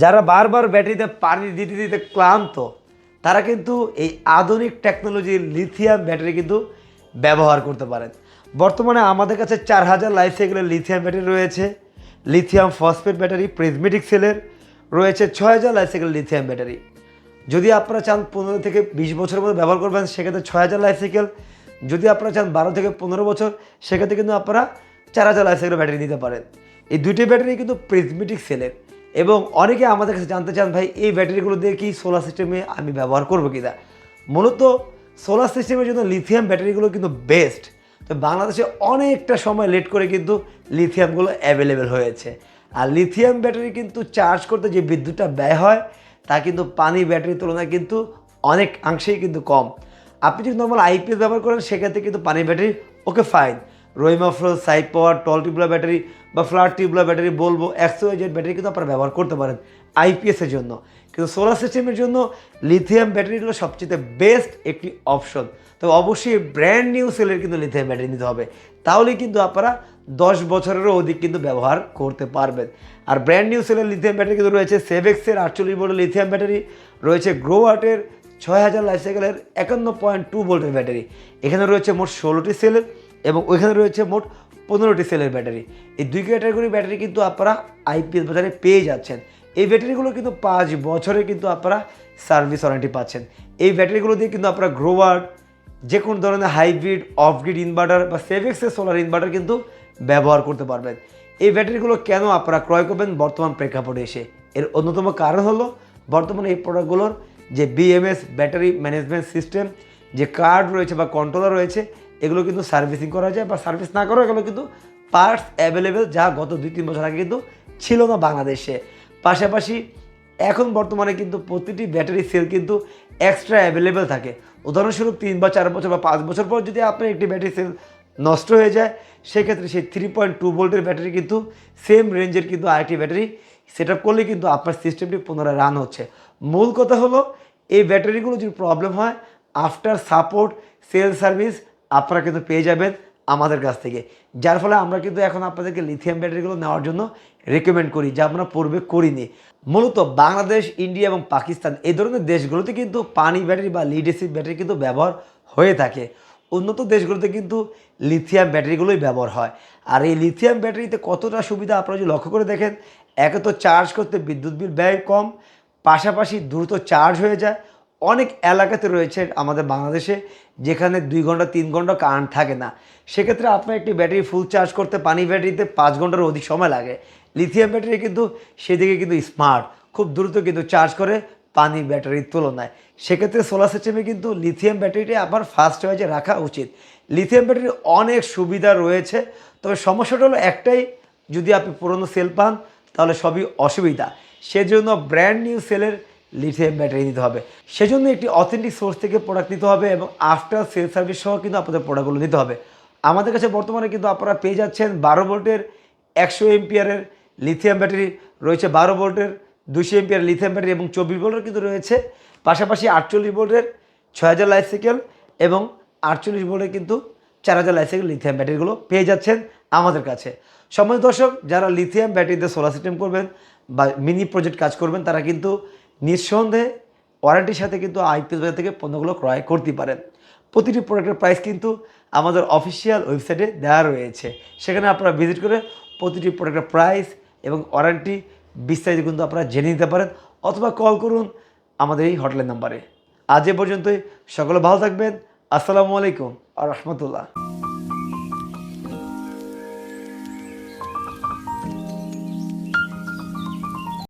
যারা বারবার ব্যাটারিতে পানি দিতে দিতে ক্লান্ত, তারা কিন্তু এই আধুনিক টেকনোলজির লিথিয়াম ব্যাটারি কিন্তু ব্যবহার করতে পারেন। বর্তমানে আমাদের কাছে চার হাজার লাইফ সাইকেলের লিথিয়াম ব্যাটারি রয়েছে। লিথিয়াম ফসফেট ব্যাটারি প্রিজমেটিক সেলের রয়েছে ছয় হাজার লাইফ সাইকেল লিথিয়াম ব্যাটারি যদি আপনারা চান পনেরো থেকে বিশ বছরের মধ্যে ব্যবহার করবেন, সেক্ষেত্রে ছয় হাজার লাইফ সাইকেল যদি আপনারা চান বারো থেকে পনেরো বছর, সেক্ষেত্রে কিন্তু আপনারা চার হাজার লাইফ সাইকেল ব্যাটারি নিতে পারেন। এই দুটি ব্যাটারি কিন্তু প্রিজমেটিক সেলের এবং অনেকে আমাদের কাছে জানতে চান, ভাই, এই ব্যাটারিগুলো দিয়ে কি সোলার সিস্টেমে আমি ব্যবহার করব কি না মূলত সোলার সিস্টেমের জন্য লিথিয়াম ব্যাটারিগুলো কিন্তু বেস্ট তো বাংলাদেশে অনেকটা সময় লেট করে কিন্তু লিথিয়ামগুলো অ্যাভেলেবেল হয়েছে। আর লিথিয়াম ব্যাটারি কিন্তু চার্জ করতে যে বিদ্যুৎটা ব্যয় হয়, তা কিন্তু পানি ব্যাটারির তুলনায় কিন্তু অনেক অংশেই কিন্তু কম। আপনি যদি নর্মাল আইপিএস ব্যবহার করেন, সেক্ষেত্রে কিন্তু পানি battery okay fine রোইমাফ্রো side power, tall tubular battery বা ফ্ল্যাট টিউবুলার ব্যাটারি, বলব একশো জেড ব্যাটারি কিন্তু আপনারা ব্যবহার করতে পারেন আইপিএসের জন্য। কিন্তু সোলার সিস্টেমের জন্য লিথিয়াম ব্যাটারিগুলো সবচেয়ে বেস্ট একটি অপশন তবে অবশ্যই ব্র্যান্ড নিউ সেলের কিন্তু লিথিয়াম ব্যাটারি নিতে হবে। তাহলেই কিন্তু আপনারা দশ বছরেরও অধিক কিন্তু ব্যবহার করতে পারবেন। আর ব্র্যান্ড নিউ সেলের লিথিয়াম ব্যাটারি কিন্তু রয়েছে সেভেক্সের আটচল্লিশ ভোল্টের লিথিয়াম ব্যাটারি রয়েছে গ্রোয়াটের ছয় হাজার লাইফ সাইকেলের একান্ন পয়েন্ট টু ভোল্টের ব্যাটারি এখানে রয়েছে মোট ষোলোটি সেলের এবং ওইখানে রয়েছে মোট পনেরোটি সেলের ব্যাটারি। এই দুই ক্যাটাগরি ব্যাটারি কিন্তু আপনারা আইপিএস বাজারে পেয়ে যাচ্ছেন। এই ব্যাটারিগুলো কিন্তু পাঁচ বছরে কিন্তু আপনারা সার্ভিস ওয়ারেন্টি পাচ্ছেন। এই ব্যাটারিগুলো দিয়ে কিন্তু আপনারা গ্রোয়ার যে কোনো ধরনের হাইব্রিড, অফগ্রিড ইনভার্টার বা সেভেক্সের সোলার ইনভার্টার কিন্তু ব্যবহার করতে পারবেন। এই ব্যাটারিগুলো কেন আপনারা ক্রয় করবেন বর্তমান প্রেক্ষাপটে এসে? এর অন্যতম কারণ হলো, বর্তমানে এই প্রোডাক্টগুলোর যে বিএমএস ব্যাটারি ম্যানেজমেন্ট সিস্টেম, যে কার্ড রয়েছে বা কন্ট্রোলার রয়েছে এগুলো কিন্তু সার্ভিসিং করা যায় বা সার্ভিস না করা এগুলো কিন্তু পার্টস অ্যাভেলেবেল যা গত দুই, তিন বছর আগে কিন্তু ছিল না বাংলাদেশে। পাশাপাশি এখন বর্তমানে কিন্তু প্রতিটি ব্যাটারি সেল কিন্তু এক্সট্রা অ্যাভেলেবেল থাকে। উদাহরণস্বরূপ তিন বা চার বছর বা পাঁচ বছর পর যদি আপনার একটি ব্যাটারি সেল নষ্ট হয়ে যায়, সেক্ষেত্রে সেই থ্রি পয়েন্ট টু ভোল্টের ব্যাটারি কিন্তু সেম রেঞ্জের কিন্তু আরেকটি ব্যাটারি সেট আপ করলে কিন্তু আপনার সিস্টেমটি পুনরায় রান হচ্ছে। মূল কথা হলো, এই ব্যাটারিগুলো যদি প্রবলেম হয় আফটার সাপোর্ট সেল সার্ভিস আপনারা কিন্তু পেয়ে যাবেন আমাদের কাছ থেকে। যার ফলে আমরা কিন্তু এখন আপনাদেরকে লিথিয়াম ব্যাটারিগুলো নেওয়ার জন্য রেকমেন্ড করি, যা আমরা পূর্বে করিনি। মূলত বাংলাদেশ, ইন্ডিয়া এবং পাকিস্তান এই ধরনের দেশগুলোতে কিন্তু পানি ব্যাটারি বা লিড এসিড ব্যাটারি কিন্তু ব্যবহার হয়ে থাকে। উন্নত দেশগুলোতে কিন্তু লিথিয়াম ব্যাটারিগুলোই ব্যবহার হয়। আর এই লিথিয়াম ব্যাটারিতে কতটা সুবিধা আপনারা যদি লক্ষ্য করে দেখেন, একে তো চার্জ করতে বিদ্যুৎ বিল ব্যয় কম, পাশাপাশি দ্রুত চার্জ হয়ে যায় অনেক এলাকাতে রয়েছে আমাদের বাংলাদেশে, যেখানে দুই ঘণ্টা, তিন ঘণ্টা কারেন্ট থাকে না। সেক্ষেত্রে আপনার একটি ব্যাটারি ফুল চার্জ করতে পানি ব্যাটারিতে পাঁচ ঘণ্টার অধিক সময় লাগে। লিথিয়াম ব্যাটারি কিন্তু সেদিকে কিন্তু স্মার্ট খুব দ্রুত কিন্তু চার্জ করে পানি ব্যাটারির তুলনায়। সেক্ষেত্রে সোলার সিস্টেমে কিন্তু লিথিয়াম ব্যাটারিটা আবার ফার্স্ট হয়ে রাখা উচিত। লিথিয়াম ব্যাটারির অনেক সুবিধা রয়েছে, তবে সমস্যাটা হলো একটাই, যদি আপনি পুরনো সেল পান, তাহলে সবই অসুবিধা। সেজন্য ব্র্যান্ড নিউ সেলের লিথিয়াম ব্যাটারি নিতে হবে। সেজন্য একটি অথেন্টিক সোর্স থেকে প্রোডাক্ট নিতে হবে এবং আফটার সেল সার্ভিস সহ কিন্তু আপনাদের প্রোডাক্টগুলো নিতে হবে। আমাদের কাছে বর্তমানে কিন্তু আপনারা পেয়ে যাচ্ছেন বারো ভোল্টের একশো এমপিয়ারের লিথিয়াম ব্যাটারি রয়েছে বারো ভোল্টের দুশো এমপিয়ার লিথিয়াম ব্যাটারি এবং চব্বিশ ভোল্টের কিন্তু রয়েছে। পাশাপাশি আটচল্লিশ ভোল্টের ছয় হাজার লাইফ সাইকেল এবং আটচল্লিশ ভোল্টের কিন্তু চার হাজার লাইফ সাইকেল লিথিয়াম ব্যাটারিগুলো পেয়ে যাচ্ছেন আমাদের কাছে। সমাজ দর্শক, যারা লিথিয়াম ব্যাটারিতে সোলার সিস্টেম করবেন বা মিনি প্রজেক্ট কাজ করবেন, তারা কিন্তু নিঃসন্দেহে ওয়ারেন্টির সাথে কিন্তু আইপিএস বাজার থেকে পণ্যগুলো ক্রয় করতে পারেন। প্রতিটি প্রোডাক্টের প্রাইস কিন্তু আমাদের অফিসিয়াল ওয়েবসাইটে দেওয়া রয়েছে। সেখানে আপনারা ভিজিট করে প্রতিটি প্রোডাক্টের প্রাইস এবং ওয়ারেন্টি বিস্তারিত কিন্তু আপনারা জেনে নিতে পারেন অথবা কল করুন আমাদের এই হটলাইন নাম্বারে আজ এ পর্যন্তই। সকলে ভালো থাকবেন। আসসালামু আলাইকুম আর রহমতুল্লাহ।